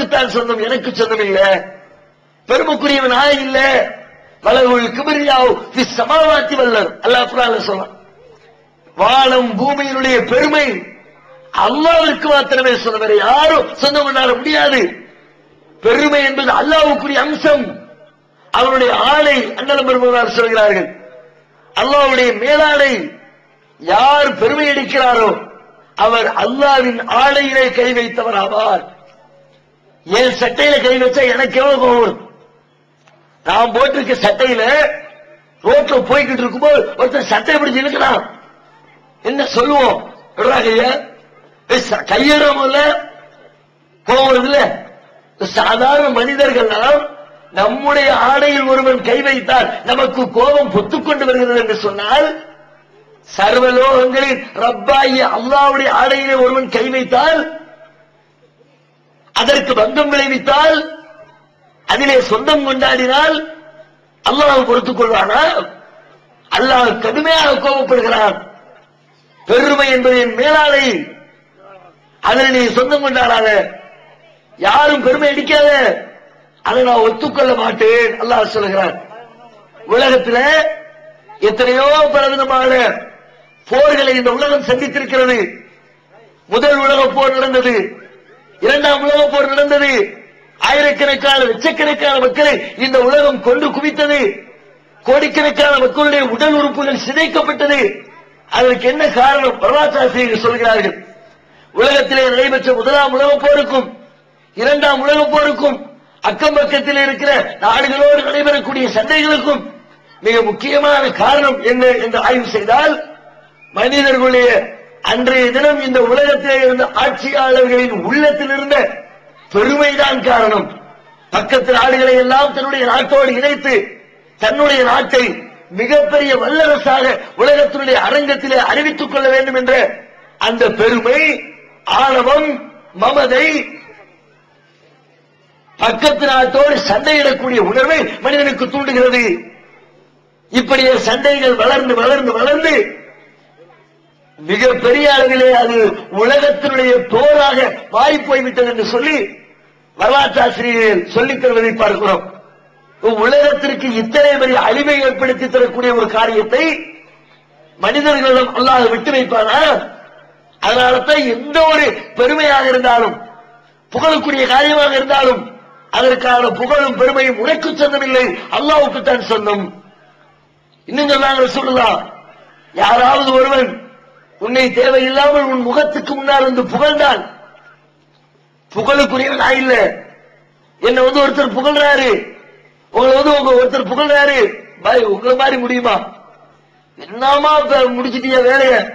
உனக்குத்தான் சொந்தம் எனக்கு சொந்தம் இல்ல. பெருமைக்குரியவன் ஆய இல்ல. வலகுள் கிபிரியாவு சமாவாத்தி வல்லர். அல்லாஹ் குர்ஆன்ல வானம் பூமியினுடைய பெருமை அல்லாவிற்கு மாத்திரமே சொந்தம். வேற யாரும் சொந்தம் கொண்டாட முடியாது. பெருமை என்பது அல்லாவுக்குரிய அம்சம். அவருடைய ஆடை அண்ணலம் பெருமானார் சொல்கிறார்கள். அல்லாவுடைய மேலாடை யார் பெருமை அடிக்கிறாரோ அவர் அல்லாவின் ஆலையிலே கை வைத்தவர் ஆவார் என் சட்டையில கை வச்சா எனக்கு எவ்வளவு கோவம்? வரும் நான் போட்டிருக்க சட்டையில ரோட்ல போய்கிட்டு இருக்கும்போது ஒருத்தர் சட்டை பிடிச்சு இழுக்கிறான். என்ன சொல்லுவோம்? விடுறா கைய? இல்ல. கோவம் வருதுல்ல சாதாரண மனிதர்கள் நம்முடைய ஆடையில் ஒருவன் கை வைத்தால் நமக்கு கோபம் பொத்துக்கொண்டு வருகிறது என்று சொன்னால் சர்வலோகங்களில் ரப்பாயி அல்லாவுடைய ஆடையிலே ஒருவன் கை வைத்தால் அதற்கு பங்கம் விளைவித்தால் அதிலே சொந்தம் கொண்டாடினால் அல்லாஹ் பொறுத்துக் கொள்வானா? அல்லாஹ் கடுமையாக கோபப்படுகிறான். பெருமை என்பதின் மேலாளை அதில் நீ சொந்தம் கொண்டாடாத. யாரும் பெருமை அடிக்காத. அதை நான் ஒத்துக்கொள்ள மாட்டேன் அல்லாஹ் சொல்லுகிறான் உலகத்துல எத்தனையோ பலவிதமான போர்களை இந்த உலகம் சந்தித்திருக்கிறது. முதல் உலக போர் நடந்தது. இரண்டாம் உலக போர் நடந்தது. ஆயிரக்கணக்கான லட்சக்கணக்கான மக்களை இந்த உலகம் கொண்டு குவித்தது. கோடிக்கணக்கான மக்களுடைய உடல் உறுப்புகள் சிதைக்கப்பட்டது. அதற்கு என்ன காரணம் வரலாற்றாசிரியர்கள் சொல்கிறார்கள். உலகத்திலே நடைபெற்ற முதலாம் உலகப் போருக்கும் இரண்டாம் உலகப் போருக்கும் அக்கம் பக்கத்தில் இருக்கிற நாடுகளோடு நடைபெறக்கூடிய சண்டைகளுக்கும் மிக முக்கியமான காரணம் என்ன என்று ஆய்வு செய்தால் மனிதர்களுடைய அன்றைய தினம் இந்த உலகத்திலே இருந்த ஆட்சியாளர்களின் உள்ளத்தில் இருந்த பெருமைதான் காரணம். பக்கத்து நாடுகளை எல்லாம் தன்னுடைய நாட்டோடு இணைத்து தன்னுடைய நாட்டை மிகப்பெரிய வல்லரசாக உலகத்தினுடைய அரங்கத்திலே அறிவித்துக் கொள்ள வேண்டும் என்ற அந்த பெருமை ஆணவம் மமதை பக்கத்து நாட்டோடு சண்டையிடக்கூடிய உணர்வை மனிதனுக்கு தூண்டுகிறது. இப்படியே சண்டைகள் வளர்ந்து வளர்ந்து வளர்ந்து மிக பெரிய அளவிலே அது உலகத்தினுடைய போராக மாறி போய்விட்டது என்று சொல்லி வரலாற்றாசிரியர்கள் சொல்லித் தருவதை பார்க்கிறோம். உலகத்திற்கு இத்தனை பெரிய அழிவை ஏற்படுத்தி தரக்கூடிய ஒரு காரியத்தை மனிதர்களிடம் அல்லாத விட்டு வைப்பானா? அதனாலதான் எந்த ஒரு பெருமையாக இருந்தாலும் புகழுக்குரிய காரியமாக இருந்தாலும் அதற்கான புகழும் பெருமையும் உனக்கு சொந்தமில்லை அல்லாவுக்கு தான் சொந்தம். இன்னும் சொன்னாங்க சொல்லலாம் யாராவது ஒருவன் உன்னை தேவையில்லாமல் உன் முகத்துக்கு முன்னால் வந்து புகழ்ந்தான் புகழுக்குரிய நான் இல்ல. என்ன வந்து ஒருத்தர் புகழ்றாரு. உங்களை வந்து உங்க ஒருத்தர் புகழ்றாரு. பாய் உங்களை மாதிரி முடியுமா? என்னமா இப்ப வேலைய?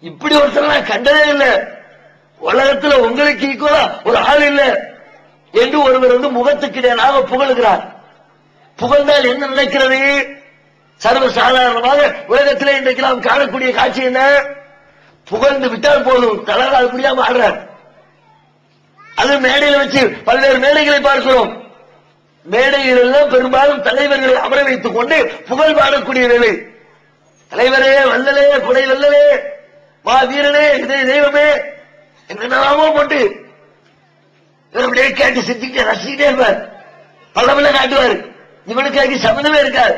இப்படி ஒருத்தர் நான் கண்டதே இல்ல. உலகத்துல உங்களுக்கு ஈக்குவலா ஒரு ஆள் இல்ல. என்று ஒருவர் வந்து முகத்துக்கு இடையனாக புகழுகிறார். புகழ்ந்தால் என்ன நினைக்கிறது? சர்வசாதாரணமாக உலகத்திலே இன்றைக்கு நாம் காணக்கூடிய காட்சி என்ன? புகழ்ந்து விட்டால் போதும். தலகால் முடியாம ஆடுறார். அது மேடையில வச்சு பல்வேறு மேடைகளை பார்க்கிறோம். மேடையில் எல்லாம் பெரும்பாலும் தலைவர்களை அமர வைத்துக் கொண்டு புகழ் பாடக்கூடிய வேலை. தலைவரே வல்லலே குடை வல்லலே வா வீரனே இதே தெய்வமே என்னென்னலாமோ போட்டு இவர் அப்படியே கேட்டு சிரிச்சுக்கிட்டு ரசிக்கிட்டே இருப்பார். பல்லவில காட்டுவார். இவனுக்காக சம்மந்தமே இருக்காது.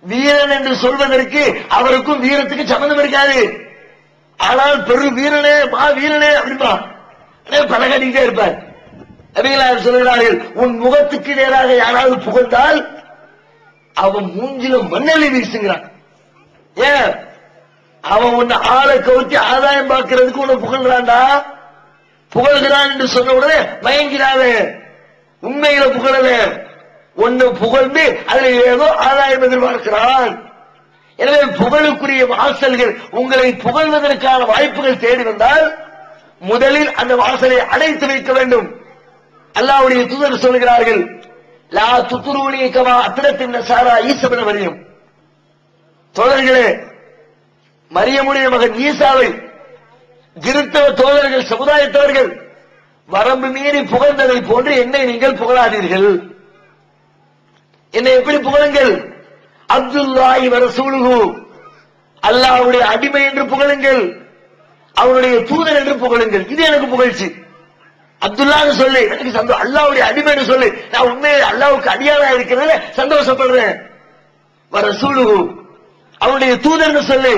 வீரன் என்று சொல்வதற்கு அவருக்கும் வீரத்துக்கு சம்மந்தம் இருக்காது. ஆனால் பெரு வீரனே மா வீரனே அப்படின்பா பலகடிக்கிட்டே இருப்பார். அபிகளார் சொல்கிறார்கள் உன் முகத்துக்கு நேராக யாராவது புகழ்ந்தால் அவன் மூஞ்சில மண்ணெளி வீசுகிறான். ஏன்? அவன் உன்னை ஆளை கவுத்தி ஆதாயம் பார்க்கறதுக்கு உன்னை புகழ்கிறான்டா. புகழ்கிறான் என்று சொன்ன உடனே மயங்கிறாவே உண்மையில புகழல ஒன்னு புகழ்ந்து அதுல ஏதோ ஆதாயம் எதிர்பார்க்கிறான். எனவே புகழுக்குரிய வாசல்கள் உங்களை புகழ்வதற்கான வாய்ப்புகள் தேடி வந்தால் முதலில் அந்த வாசலை அடைத்து வைக்க வேண்டும். அல்லாவுடைய தூதர் சொல்கிறார்கள் லா துத்துருவணி அத்திரத்தின் சாரா ஈசபன மரியம். தோழர்களே மரியமுடைய மகன் ஈசாவை கிறிஸ்தவ தோழர்கள் சமுதாயத்தவர்கள் வரம்பு மீறி புகழ்ந்ததை போன்று என்னை நீங்கள் புகழாதீர்கள். என்னை எப்படி புகழுங்கள்? அப்துல்லாஹி வரசூலுகு அல்லாஹ்வுடைய அடிமை என்று புகழுங்கள். அவனுடைய தூதர் என்று புகழுங்கள். இது எனக்கு புகழ்ச்சி. அப்துல்லான்னு சொல்லு எனக்கு சந்தோஷம் அல்லாவுடைய அடிமைன்னு சொல்லு. நான் உண்மையை அல்லாவுக்கு அடியானா இருக்கிறதுல சந்தோஷப்படுறேன். வர சூழுகு அவனுடைய தூதர்னு சொல்லு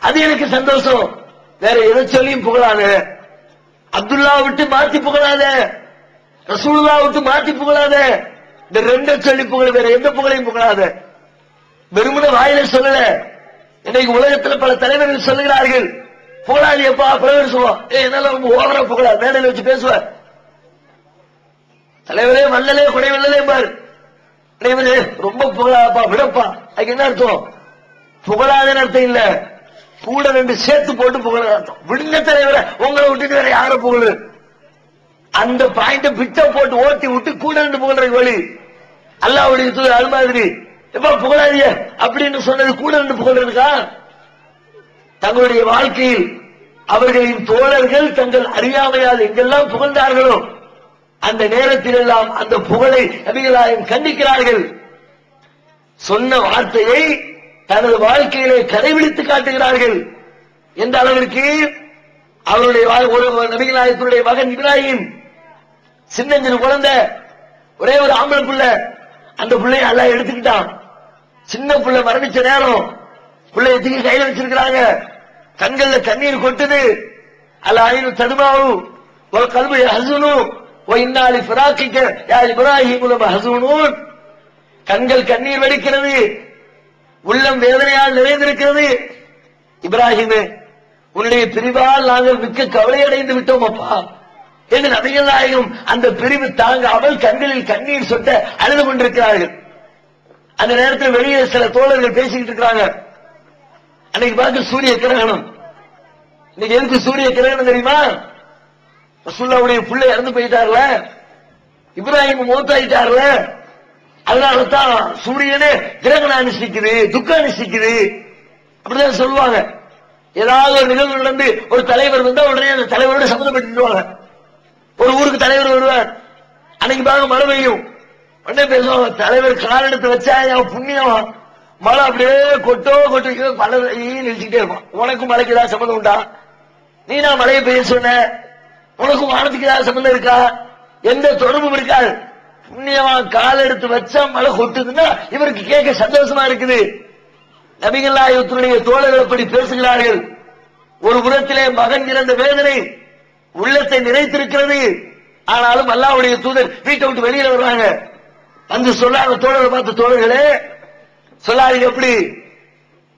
அது எனக்கு சந்தோஷம். வேற எதை சொல்லியும் புகழாத. அப்துல்லா விட்டு மாத்தி புகழாத. ரசூலுல்லா விட்டு மாத்தி புகழாத. இந்த ரெண்ட சொல்லி புகழ் வேற எந்த புகழையும் புகழாத. வெறுமன வாயில சொல்லல. இன்னைக்கு உலகத்துல பல தலைவர்கள் சொல்லுகிறார்கள். புகழாளி எப்பா பிரதமர் சொல்லுவோம் ஏ என்னால ரொம்ப ஓவரா புகழா மேடையில வச்சு பேசுவார் தலைவரே வல்லலே கொடை வல்லலே பாரு தலைவரே ரொம்ப புகழாப்பா விடப்பா. அதுக்கு என்ன அர்த்தம்? புகழாதன்னு அர்த்தம் இல்ல. கூட ரெண்டு சேர்த்து போட்டு புகழ அர்த்தம். விடுங்க தலைவரை உங்களை விட்டுட்டு வேற யார புகழு. அந்த பாயிண்ட பிட்ட போட்டு ஓட்டி விட்டு கூட ரெண்டு புகழ்ற வழி. அல்லாவுடைய அது மாதிரி எப்ப புகழாதிய அப்படின்னு சொன்னது கூட ரெண்டு புகழ்றதுக்கா? தங்களுடைய வாழ்க்கையில் அவர்களின் தோழர்கள் தங்கள் அறியாமையால் எங்கெல்லாம் புகழ்ந்தார்களோ அந்த நேரத்தில் எல்லாம் அந்த புகழை நபிகளாயம் கண்டிக்கிறார்கள். சொன்ன வார்த்தையை தனது வாழ்க்கையிலே கடைபிடித்து காட்டுகிறார்கள். எந்த அளவிற்கு? அவருடைய ஒரு நபிகளாயத்தினுடைய மகன் இப்ராஹிம் சின்னஞ்சிறு குழந்தை ஒரே ஒரு ஆம்பளை பிள்ளை அந்த பிள்ளைய எல்லாம் எடுத்துக்கிட்டான். சின்ன புள்ள மரணிச்ச நேரம் பிள்ளைய தூக்கி கையில வச்சிருக்கிறாங்க. கண்கள்ல தண்ணீர் கொட்டுது. அல்ல ஆயினும் தடுமாவும் ஒரு கல்வி ஹசுனும் இன்னாலி பிராக்கிக்க யார் இப்ராஹிம் ஹசுனூன் கண்கள் கண்ணீர் வடிக்கிறது. உள்ளம் வேதனையால் நிறைந்திருக்கிறது. இப்ராஹிமே உன்னுடைய பிரிவால் நாங்கள் மிக்க கவலையடைந்து விட்டோம் அப்பா. என்று நபிகள் நாயகம் அந்த பிரிவு தாங்காமல் கண்களில் கண்ணீர் சொட்ட அழுது கொண்டிருக்கிறார்கள். அந்த நேரத்தில் வெளியே சில தோழர்கள் பேசிக்கிட்டு இருக்கிறாங்க. அன்னைக்கு பார்க்க சூரிய கிரகணம். இன்னைக்கு எதுக்கு சூரிய கிரகணம் தெரியுமா? ரசுல்லாவுடைய புள்ளை இறந்து போயிட்டார்ல. இப்ராஹிம் மூத்தாயிட்டார்ல. அதனாலதான் சூரியனே கிரகணம் அனுஷ்டிக்குது துக்கம் அனுஷ்டிக்குது. அப்படிதான் சொல்லுவாங்க. ஏதாவது ஒரு நிகழ்வு நடந்து ஒரு தலைவர் வந்தா உடனே அந்த தலைவரோட சம்மந்தப்பட்டு ஒரு ஊருக்கு தலைவர் வருவார். அன்னைக்கு பாருங்க மழை பெய்யும் உடனே பேசுவோம் தலைவர் கால் எடுத்து வச்சா என் புண்ணியம்? மழை அப்படியே கொட்டோ கொட்டோ மழை நிறுத்திக்கிட்டே இருப்பான். உனக்கும் மழைக்கு ஏதாவது சம்மந்தம் உண்டா? நீ நான் மழையை பெய்ய சொன்ன உனக்கும் வானத்துக்கு ஏதாவது சம்மந்தம் இருக்கா? எந்த தொடர்பும் இருக்காது. புண்ணியமா கால் எடுத்து வச்சா மழை கொட்டுதுன்னா இவருக்கு கேட்க சந்தோஷமா இருக்குது. நபிகள்லாயுடைய தோழர்கள் அப்படி பேசுகிறார்கள். ஒரு புறத்திலே மகன் இறந்த வேதனை உள்ளத்தை நிறைத்திருக்கிறது. ஆனாலும் அல்லாவுடைய தூதர் வீட்டை விட்டு வெளியில வர்றாங்க வந்து சொல்லாத தோழரை பார்த்த தோழர்களே சொல்லாதீங்க எப்படி?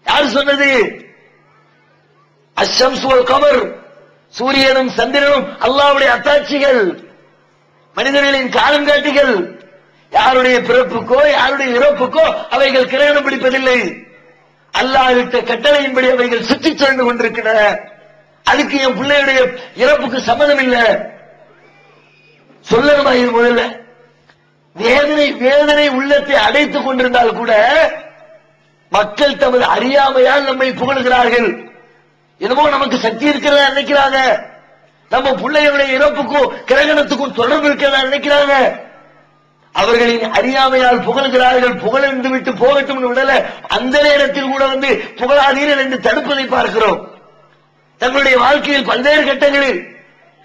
யாரு சொன்னது? அஷம்ஸ் வல் கமர் சூரியனும் சந்திரனும் அல்லாவுடைய அத்தாட்சிகள் மனிதர்களின் காலங்காட்டிகள் யாருடைய பிறப்புக்கோ யாருடைய இறப்புக்கோ அவைகள் கிரகணம் பிடிப்பதில்லை. அல்லாவிட்ட கட்டளையின்படி அவைகள் சுற்றி சுழந்து கொண்டிருக்கின்றன. அதுக்கு என் பிள்ளையுடைய இறப்புக்கு சம்மதம் இல்லை. சொல்லணுமா இது முதல்ல? வேதனை வேதனை உள்ளத்தை அடைத்துக் கொண்டிருந்தால் கூட மக்கள் தமது அறியாமையால் நம்மை புகழ்கிறார்கள். என்னமோ நமக்கு சக்தி இருக்கிறதா நினைக்கிறாங்க. நம்ம பிள்ளைகளுடைய இறப்புக்கும் கிரகணத்துக்கும் தொடர்பு இருக்கிறதா நினைக்கிறாங்க. அவர்களின் அறியாமையால் புகழ்கிறார்கள். புகழ்ந்து விட்டு போகட்டும் விடல. அந்த நேரத்தில் கூட வந்து புகழாதீர்கள் என்று தடுப்பதை பார்க்கிறோம். தங்களுடைய வாழ்க்கையில் பல்வேறு கட்டங்களில்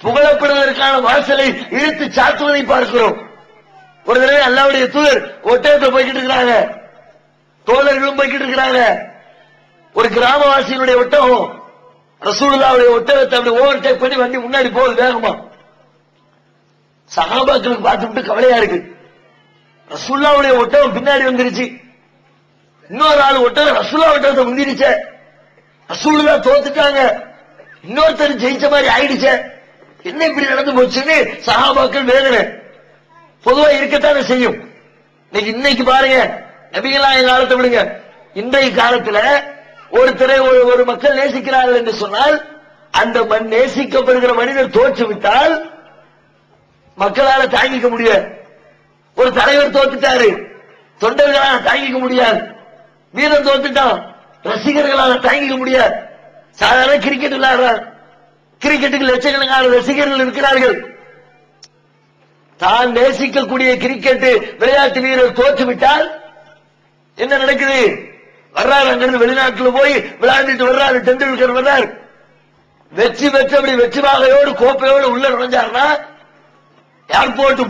புகழப்படுவதற்கான வாசலை இழுத்து சாத்துவதை பார்க்கிறோம். ஒரு தடவை அல்லாவுடைய தூதர் ஒட்டகத்தை போய்கிட்டு இருக்கிறாங்க. தோழர்களும் போய்கிட்டு இருக்கிறாங்க. ஒரு கிராமவாசியினுடைய ஒட்டகம் ரசூலுல்லாவுடைய ஒட்டகத்தை அப்படி ஓவர் டேக் பண்ணி வண்டி முன்னாடி போகுது வேகமா. சகாபாக்களுக்கு பார்த்துட்டு கவலையா இருக்கு. ரசூல்லாவுடைய ஒட்டகம் பின்னாடி வந்துருச்சு. இன்னொரு ஆள் ஒட்டகம் ரசூல்லா ஒட்டகத்தை முந்திருச்ச. ரசூலுல்லா தோத்துட்டாங்க. இன்னொருத்தர் ஜெயிச்ச மாதிரி ஆயிடுச்ச. என்ன இப்படி நடந்து போச்சுன்னு சகாபாக்கள் வேதனை. பொதுவா இருக்கத்தானே செய்யும். இன்னைக்கு இன்னைக்கு பாருங்க நபிகளா காலத்தை விடுங்க. இன்றைய காலத்துல ஒருத்தரை ஒரு ஒரு மக்கள் நேசிக்கிறார்கள் என்று சொன்னால் அந்த மண் நேசிக்கப்படுகிற மனிதர் தோற்று விட்டால் மக்களால தாங்கிக்க முடியாது. ஒரு தலைவர் தோத்துட்டாரு தொண்டர்களால தாங்கிக்க முடியாது. வீரன் தோத்துட்டான் ரசிகர்களால தாங்கிக்க முடியாது. சாதாரண கிரிக்கெட் விளையாடுறார் கிரிக்கெட்டுக்கு லட்சக்கணக்கான ரசிகர்கள் இருக்கிறார்கள். தான் நேசிக்கக்கூடிய கிரிக்கெட் விளையாட்டு வீரர் தோற்று விட்டால் என்ன நடக்குது? வர்றாரு அங்கிருந்து வெளிநாட்டுல போய் விளையாண்டுட்டு வர்றாரு டெண்டுல்கர் வர்றார். வெற்றி பெற்றபடி வெற்றி வாகையோடு கோப்பையோடு உள்ள நுழைஞ்சாருன்னா ஏர்போர்ட்